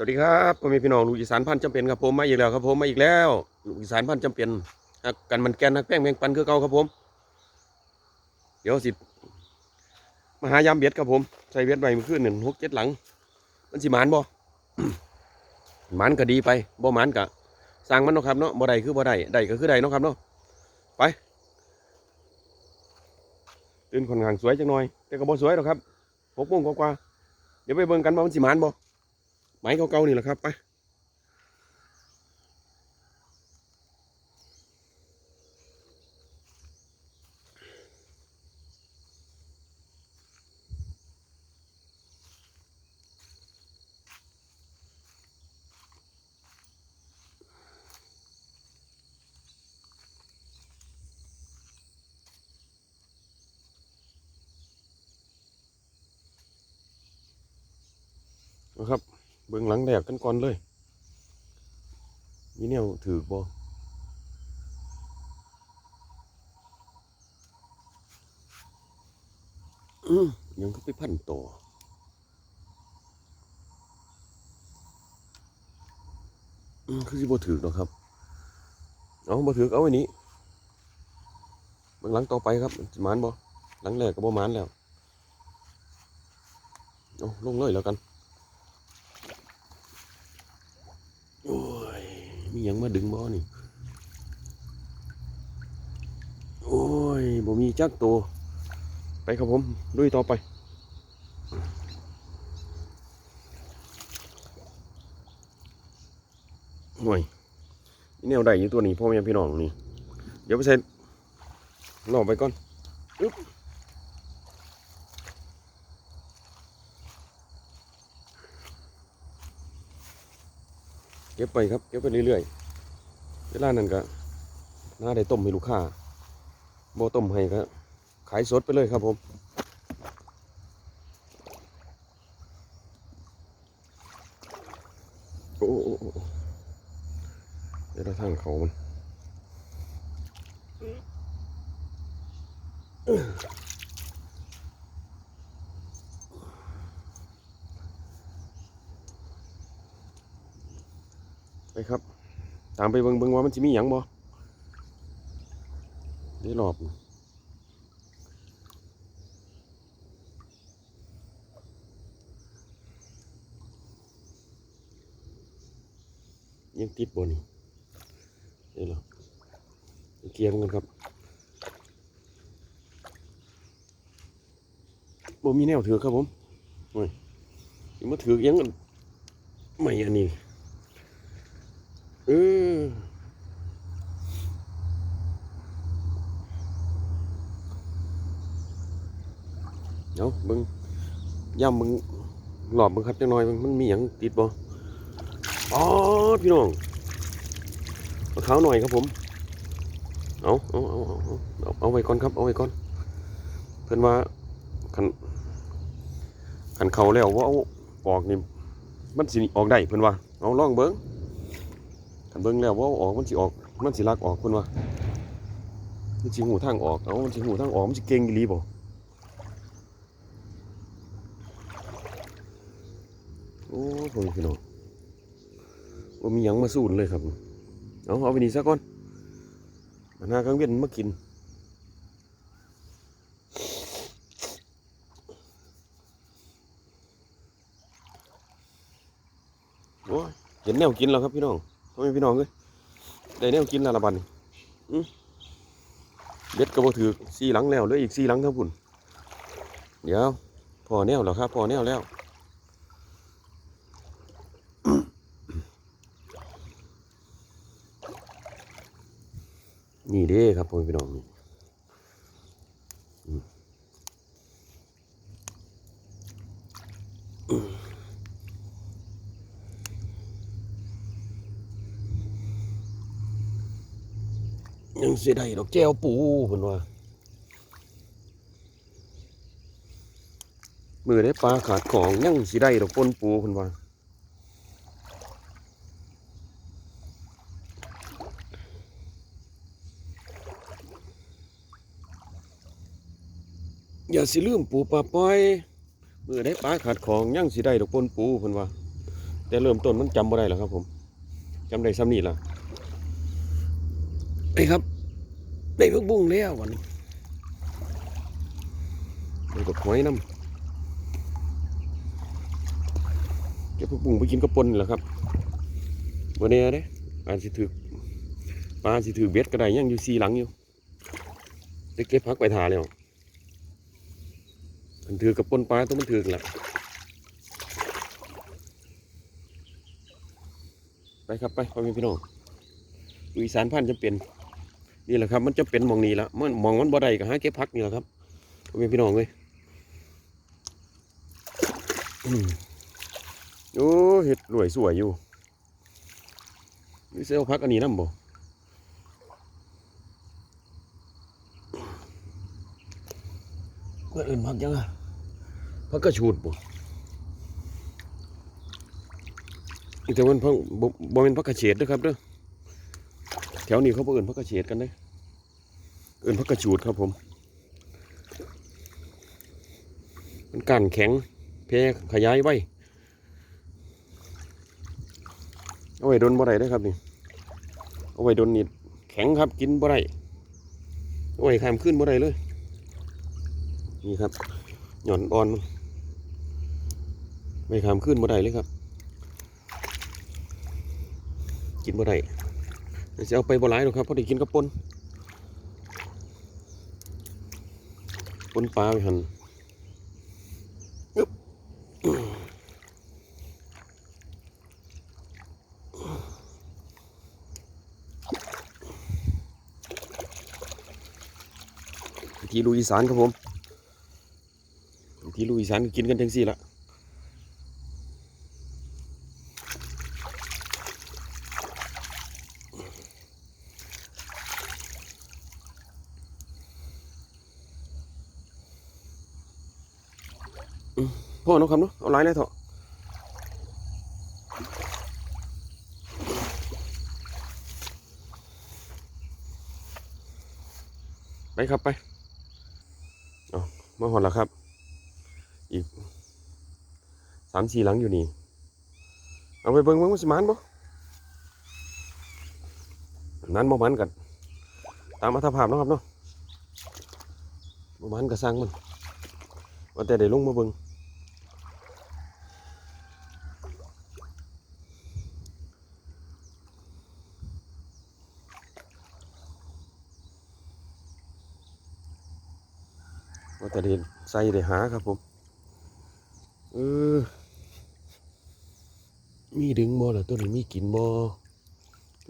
สวัสดีครับพ่อแม่พี่น้องลูกอีสานพันธ์จำเป็นครับผมมาอีกแล้วครับผมมาอีกแล้วลูกอีสานพันธ์จำเป็นฮักกันมันแกนนักแป้งแมงปันคือเก่าครับผม เดี๋ยวสิมาหายามเบ็ดครับผมใส่เบ็ดใหม่เมื่อคืนหนึ่งหกเจ็ดหลัง มันสิหมานบ่หมานก็ดีไปบ่หมานก็สร้างมันเนาะครับเนาะบ่ได้คือบ่ได้ได้ก็คือได้เนาะครับเนาะไปตื่นคนงานสวยจังหน่อยแต่ก็บ่สวยหรอกครับหกโมงกว่าๆเดี๋ยวไปเบิ่งกันว่ามันสิหมานบ่ ไม้เก่าๆนี่แหละครับไปนะครับ เบื้องหลังแดกกันก่อนเลยมีแนวถือบอยังก็ไปพันต่อคือสิบ่ถือหรอกครับ เอาบ่ถือเอาไว้นี้เบื้องหลังต่อไปครับมานบ่หลังแรกก็บ่มานแล้วเอาลงเลยแล้วกัน โอ้ย มีหยังมาดึงบ่นี่ โอ้ยบ่มีจักตัว ไปครับผมลุยต่อไปห่วยนี่แนวใดอยู่ตัวนี้พ่อแม่พี่น้องนี่ เดี๋ยวไปใส่รอไปก่อนอึ๊บ เก็บไปครับ เก็บไปเรื่อยๆ เวลานั้นก็น่าได้ต้มให้ลูกค้าบ่ต้มให้ก็ขายสดไปเลยครับผมโอ้โอ้โอ้โอ้เดี๋ยวเราทางเขามัน ไปครับ ตามไปเบิ่งเบิ่งว่ามันจะมีหยังบ่ได้รอบยังติดบนี่นี่เหรอเกียมกันครับบ่มีแนวถือครับผมโอ้ยยังมาถือยังไม่อันนี้ ออเดี๋ยวมึงย่ำมึงหลอบมึงครับจังหน่อยมึงมันมีหยังติดบ่อ๋อพี่น้องเอาขาวหน่อยครับผม เอาเอาเอาเอาเอาเอาไว้ก่อนครับ เอาไว้ก่อน เพื่อนว่าขันขันเขาแล้วว่าเอาออกนี่มันสิออกได้เพื่อนว่า เอาล่องเบิ้ง เบิ่งแล้วว่าออกมันสิออกมันสิลักออกเพิ่นว่ามันสิหูทางออกเอามันสิหูทางออกมันสิเก่งอีหลีบ่โอ้โหพี่น้องบ่ามีหยังมาสู้เลยครับเอาเอาไปนี่ซะก่อนมันหากลางเวียนมากินโอ้เห็นแนวกินแล้วครับพี่น้อง พ่อแม่พี่น้องเลยได้แนวกินละละบันนี่เบ็ดกระโบถือซีหลังแล้วเหลืออีกซีหลังทั้งพุ่นเดี๋ยวพอแนวแล้วครับพอแนวแล้วนี่เด้ครับพ่อพี่น้องนี่อืมยังเสียดายดอกแก้วปูเพิ่นว่ามือได้ปลาขาดของยังสิได้ดอกปนปูเพิ่นว่าอย่าสิลืมปูปลาปล่อยมือได้ปลาขาดของยังสิได้ดอกปนปูเพิ่นว่า แต่เริ่มต้นมันจำบ่ได้แล้วครับผมจำได้ซ้ำนี่ละไอ้ครับ ได้พักบุ้งแล้ววันนี้ได้กับหอยน้ำเก็บพักบุ้งไปกินกระปนนี่แหละครับวันนี้เด้อาจสิถือปลาสิถือเบ็ดก็ได้ยังอยู่ซีหลังอยู่ได้เก็บพักไปทาแล้วมันถือกระปนปลาตัวมันถือกละไปครับไปพ่อแม่พี่น้องอีสานพันจะเป็น นี่แหละครับ มันจะเป็นมองนี้ละมันมองมันบ่ได้ก็หาเก็บพักนี่แหละครับพี่พี่น้องเลยโอ้เห็ดรวยสวยอยู่นี่เซลพักอันนี้น้ำบ่เพื่อนอื่นพักยังอะพักกระชูดบ่แต่มันพักบ่เป็นพักกระเฉดเด้อครับเด้อ แถวนี้เขาบ่เอิ้นพักกระเฉดกันเด้อเอิ้นพักกระจูดครับผม มันก้านแข็งแพร่ขยายไว้เอาไว้ดนบ่ได้ด้ครับนี่เอาไว้ดนนี่แข็งครับกินบ่ได้เอาไว้ขามขึ้นบ่ได้เลย นี่ครับ หย่อนอ่อนไม่ขามขึ้นบ่ได้เลยครับ กินบ่ได้ จะเอาไปบ่หลายหรอกครับเพราะได้กินกับปนปนปลาไปหันอึ๊บวิธีลูกอีสานครับผมวิธีลูกอีสานกินกันจังสี่ละ พ่อเนาะครับเนาะเอาหลายเลยเถอะไปครับไปเอามาหอดแล้วครับ อีกสามสี่หลังอยู่นี่ เอาไปเบิ่งเบิ่งมันสิมันบ่นั้นบ่มันกันตามอัตภาพเนาะครับเนาะบ่มันก็สร้างมันว่าแต่ได้ลงมาเบิ่ง ใส่เด็นใส่ได้หาครับผมเออมีดึงบ่ล่ะตัวนี้มีกินบ่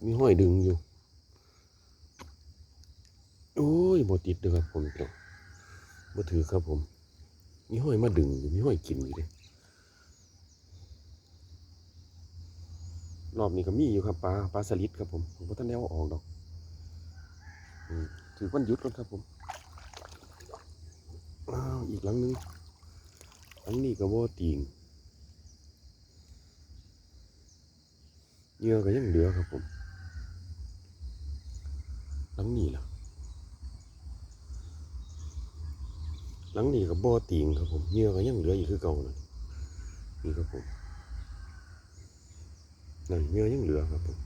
มีห้อยดึงอยู่ โอ้ยบ่ติดเด้อครับผมพี่น้องบ่ถือครับผม มีห้อยมาดึงอยู่มีห้อยกินอยู่เด้รอบนี้ก็มีอยู่ครับปลาปลาสลิดครับผมผมบ่ทันได้เออกดอกถือวันหยุดก่อนครับผม อ้าวอีกหลังนึงหลังนี้ก็บ่ติงเหยื่อก็ยังเหลือครับผมหลังนี้ล่ะหลังนี้ก็บ่ติงครับผมเหยื่อก็ยังเหลืออยู่คือเก่านะนี่ครับผมนั่นเหยื่อยังเหลือครับผม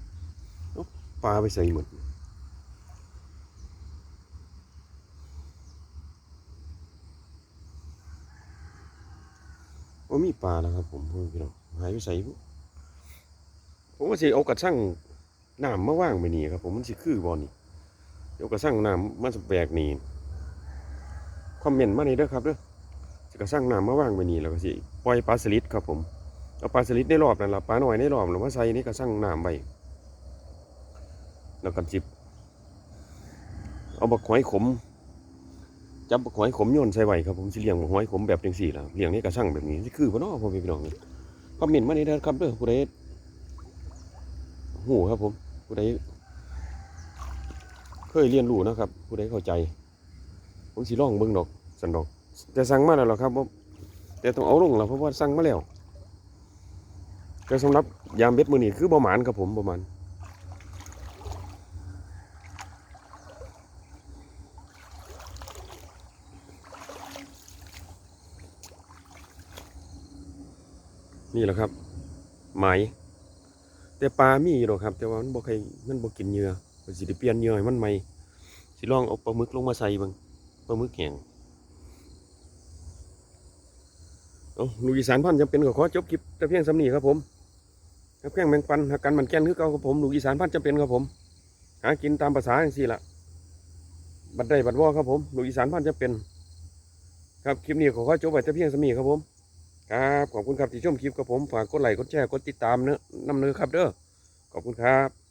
เอ้าปลาไปใส่หมด ว่ามีปลาแล้วครับ ผมพี่น้องหายไปใส่บุผมว่าสิเอากระชังน้ำมาว่างไปนี่ครับ ผมมันสิคือบอลนี่เดี๋ยวกระชังน้ำมันสแบกนี่คอมเมนต์มานี่เด้อครับเด้อสิกระชังน้ำมาว่างไปนี่แล้วก็สิปล่อยปลาสลิดครับ ผมเอาปลาสลิดในรอบนั่นละปลาหน่อยในรอบหรือว่าใส่ในกระชังน้ำไปแล้วก็จิบเอาบักหอยขม จับหอยขมโยนใส่ไว้ครับผมสิเลี้ยงหอยขมแบบจังสี่ล่ะเลี้ยงในกระชังแบบนี้สิคือบ่เนาะพ่อแม่พี่น้องนี่คอมเมนต์มานี่เด้อครับเด้อผู้ใดฮู้ครับผมผู้ใดเคยเรียนรู้นะครับ ผู้ใดเข้าใจ ผมสิลองเบิ่งดอกสันดอก แต่สั่งมาแล้วครับบ่แต่ต้องเอาลงแล้วเพราะว่าสั่งมาแล้วแต่สำหรับยามเบ็ดมือนี้คือบ่หมานครับผมบ่หมาน นี่แหละครับไหมแต่ปลามีอยู่หรอกครับ แต่ว่ามันบ่เคยมันบ่กินเหยื่อสิได้เปลี่ยนเหยื่อให้มันใหม่สิลองเอาปลาหมึกลงมาใส่บิ่งปลาหมึกแห้งเอาลูกอีสานพันธ์จำเป็นก็ขอจบคลิปแต่เพียงสำนีครับผมครับแข้งแมงปันหากันมันแก้นคือเก่าครับผมลูกอีสานพันธ์จำเป็นครับผมหากินตามภาษาอย่างสี่ละบัดได้บัดว่าครับผมลูกอีสานพันธ์จำเป็น ครับคลิปนี้ขอขอจบไว้แต่เพียงสำนีครับผม ครับขอบคุณครับที่ชมคลิปกับผมฝากกดไลค์กดแชร์กดติดตามเนื้อนำเนื้อครับเด้อขอบคุณครับ